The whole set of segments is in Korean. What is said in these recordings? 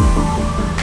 Música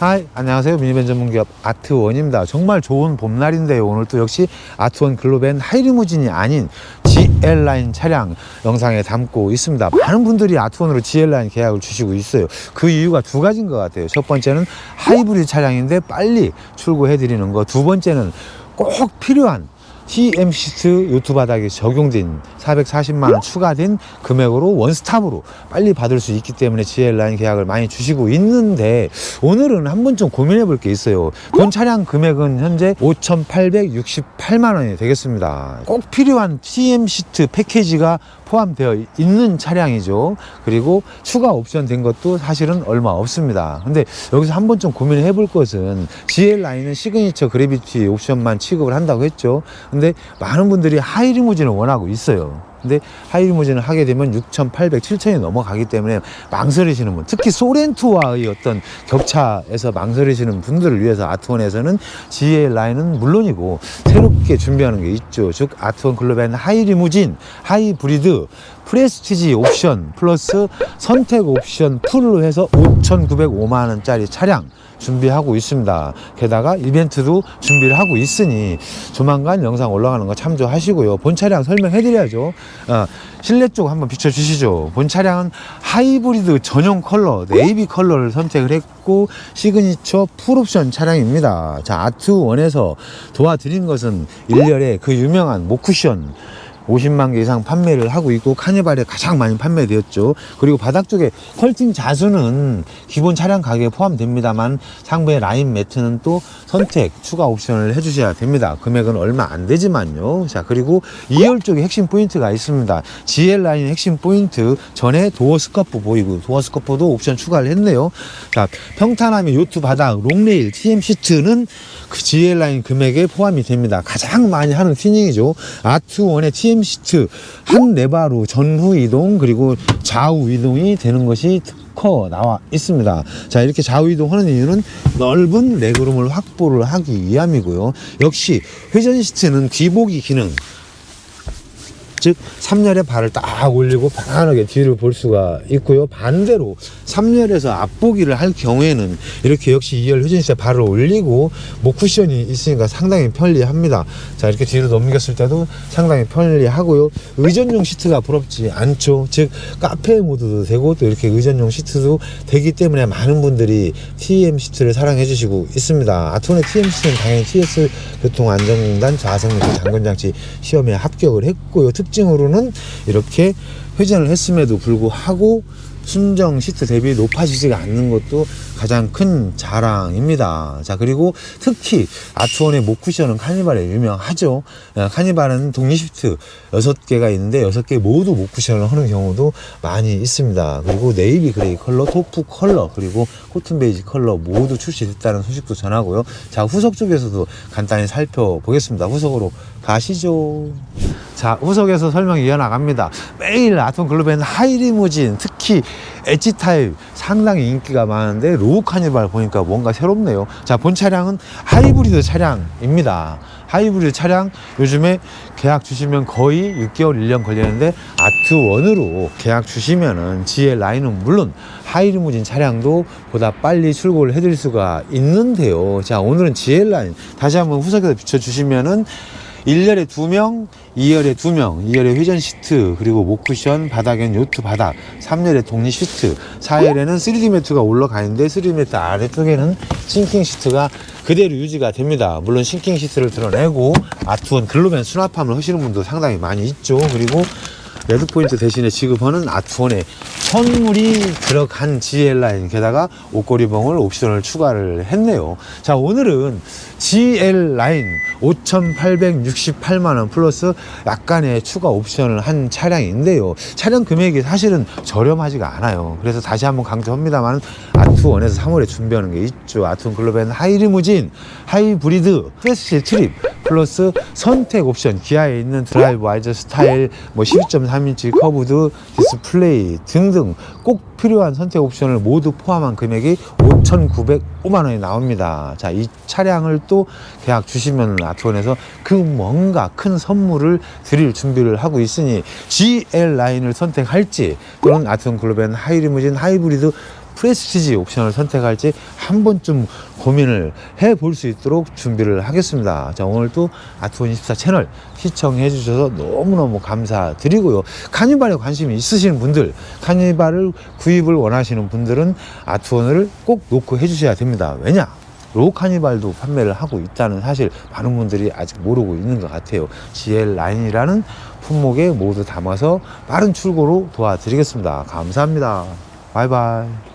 하이 안녕하세요. 미니밴 전문기업 아트원입니다. 정말 좋은 봄날인데요. 오늘 또 역시 아트원 글로벤 하이리무진이 아닌 GL라인 차량 영상에 담고 있습니다. 많은 분들이 아트원으로 GL라인 계약을 주시고 있어요. 그 이유가 두 가지인 것 같아요. 첫 번째는 하이브리드 차량인데 빨리 출고해 드리는 거. 두 번째는 꼭 필요한 TM 시트 요트 바닥에 적용된 440만 원 추가된 금액으로 원스톱으로 빨리 받을 수 있기 때문에 GL 라인 계약을 많이 주시고 있는데 오늘은 한 번 좀 고민해 볼 게 있어요. 본 차량 금액은 현재 5,868만 원이 되겠습니다. 꼭 필요한 TM 시트 패키지가 포함되어 있는 차량이죠. 그리고 추가 옵션 된 것도 사실은 얼마 없습니다. 근데 여기서 한번 좀 고민을 해볼 것은 GL 라인은 시그니처 그래비티 옵션만 취급을 한다고 했죠. 근데 많은 분들이 하이리무진을 원하고 있어요. 근데 하이리무진을 하게 되면 6,800, 7,000이 넘어가기 때문에 망설이시는 분, 특히 소렌토와의 어떤 격차에서 망설이시는 분들을 위해서 아트원에서는 GL 라인은 물론이고 새롭게 준비하는 게 있죠. 즉 아트원 글로벤 하이리무진, 하이브리드, 프레스티지 옵션 플러스 선택 옵션 풀로 해서 5,905만 원짜리 차량 준비하고 있습니다. 게다가 이벤트도 준비를 하고 있으니 조만간 영상 올라가는 거 참조하시고요. 본 차량 설명해 드려야죠. 어, 실내 쪽 한번 비춰 주시죠. 본 차량은 하이브리드 전용 컬러, 네이비 컬러를 선택을 했고 시그니처 풀옵션 차량입니다. 자, 아트 원에서 도와드린 것은 일렬에 그 유명한 모쿠션 50만 개 이상 판매를 하고 있고 카니발에 가장 많이 판매되었죠. 그리고 바닥 쪽에 컬팅 자수는 기본 차량 가격에 포함됩니다만 상부의 라인 매트는 또 선택 추가 옵션을 해주셔야 됩니다. 금액은 얼마 안 되지만요. 자 그리고 2열 쪽에 핵심 포인트가 있습니다. GL 라인 핵심 포인트 전에 도어 스커프 보이고 도어 스커프도 옵션 추가를 했네요. 자 평탄함의 요트 바닥 롱레일 TM 시트는 그 GL 라인 금액에 포함이 됩니다. 가장 많이 하는 튜닝이죠. 아트 원의 TM 시트 한 레바로 전후 이동 그리고 좌우 이동이 되는 것이 특허 나와 있습니다. 자 이렇게 좌우 이동하는 이유는 넓은 레그룸을 확보를 하기 위함이고요. 역시 회전 시트는 뒤보기 기능 즉 3열에 발을 딱 올리고 편안하게 뒤를 볼 수가 있고요. 반대로 3열에서 앞보기를 할 경우에는 이렇게 역시 2열 회전시에 발을 올리고 목 쿠션이 있으니까 상당히 편리합니다. 자 이렇게 뒤로 넘겼을 때도 상당히 편리하고요. 의전용 시트가 부럽지 않죠. 즉 카페 모드도 되고 또 이렇게 의전용 시트도 되기 때문에 많은 분들이 TM 시트를 사랑해 주시고 있습니다. 아톤의 TM 시트는 당연히 TS 교통안전공단 좌석미터 장건장치 시험에 합격을 했고요. 특 징으로는 이렇게 회전을 했음에도 불구하고 순정 시트 대비 높아지지가 않는 것도 가장 큰 자랑입니다. 자, 그리고 특히 아트원의 목 쿠션은 카니발에 유명하죠. 어, 카니발은 독립 시트 6개가 있는데 6개 모두 목 쿠션을 하는 경우도 많이 있습니다. 그리고 네이비 그레이 컬러, 토프 컬러, 그리고 코튼 베이지 컬러 모두 출시됐다는 소식도 전하고요. 자, 후석 쪽에서도 간단히 살펴보겠습니다. 후석으로 가시죠. 자, 후석에서 설명 이어나갑니다. 매일 아톰 글로벤 하이리무진, 특히 엣지 타입 상당히 인기가 많은데 로우 카니발 보니까 뭔가 새롭네요. 자, 본 차량은 하이브리드 차량입니다. 하이브리드 차량 요즘에 계약 주시면 거의 6개월, 1년 걸리는데 아트원으로 계약 주시면은 GL 라인은 물론 하이리무진 차량도 보다 빨리 출고를 해드릴 수가 있는데요. 자, 오늘은 GL 라인 다시 한번 후석에서 비춰주시면은 1열에 2명, 2열에 2명, 2열에 회전 시트, 그리고 목쿠션, 바닥엔 요트 바닥, 3열에 독립 시트, 4열에는 3D 매트가 올라가 있는데 3D 매트 아래쪽에는 싱킹 시트가 그대로 유지가 됩니다. 물론 싱킹 시트를 드러내고 아트원 글로벤 수납함을 하시는 분도 상당히 많이 있죠. 그리고 레드포인트 대신에 지급하는 아트원에 선물이 들어간 GL 라인 게다가 옷걸이봉을 옵션을 추가를 했네요. 자 오늘은 GL 라인 5,868만 원 플러스 약간의 추가 옵션을 한 차량인데요. 차량 금액이 사실은 저렴하지가 않아요. 그래서 다시 한번 강조합니다만 아트원에서 3월에 준비하는 게 있죠. 아트원 글로벤 하이리무진, 하이브리드, 프레스시 트립, 플러스 선택 옵션 기아에 있는 드라이브 와이저 스타일 뭐 12.3인치 커브드 디스플레이 등등 꼭 필요한 선택 옵션을 모두 포함한 금액이 5,905만 원이 나옵니다. 자, 이 차량을 또 계약 주시면 아트원에서 그 뭔가 큰 선물을 드릴 준비를 하고 있으니 GL 라인을 선택할지 또는 아트원 글로벤 하이리무진 하이브리드 프레스티지 옵션을 선택할지 한 번쯤 고민을 해 볼 수 있도록 준비를 하겠습니다. 자, 오늘 또 아트원24 채널 시청해 주셔서 너무너무 감사드리고요. 카니발에 관심이 있으신 분들, 카니발을 구입을 원하시는 분들은 아트원을 꼭 놓고 해 주셔야 됩니다. 왜냐? 로 카니발도 판매를 하고 있다는 사실 많은 분들이 아직 모르고 있는 것 같아요. GL 라인이라는 품목에 모두 담아서 빠른 출고로 도와드리겠습니다. 감사합니다. 바이바이.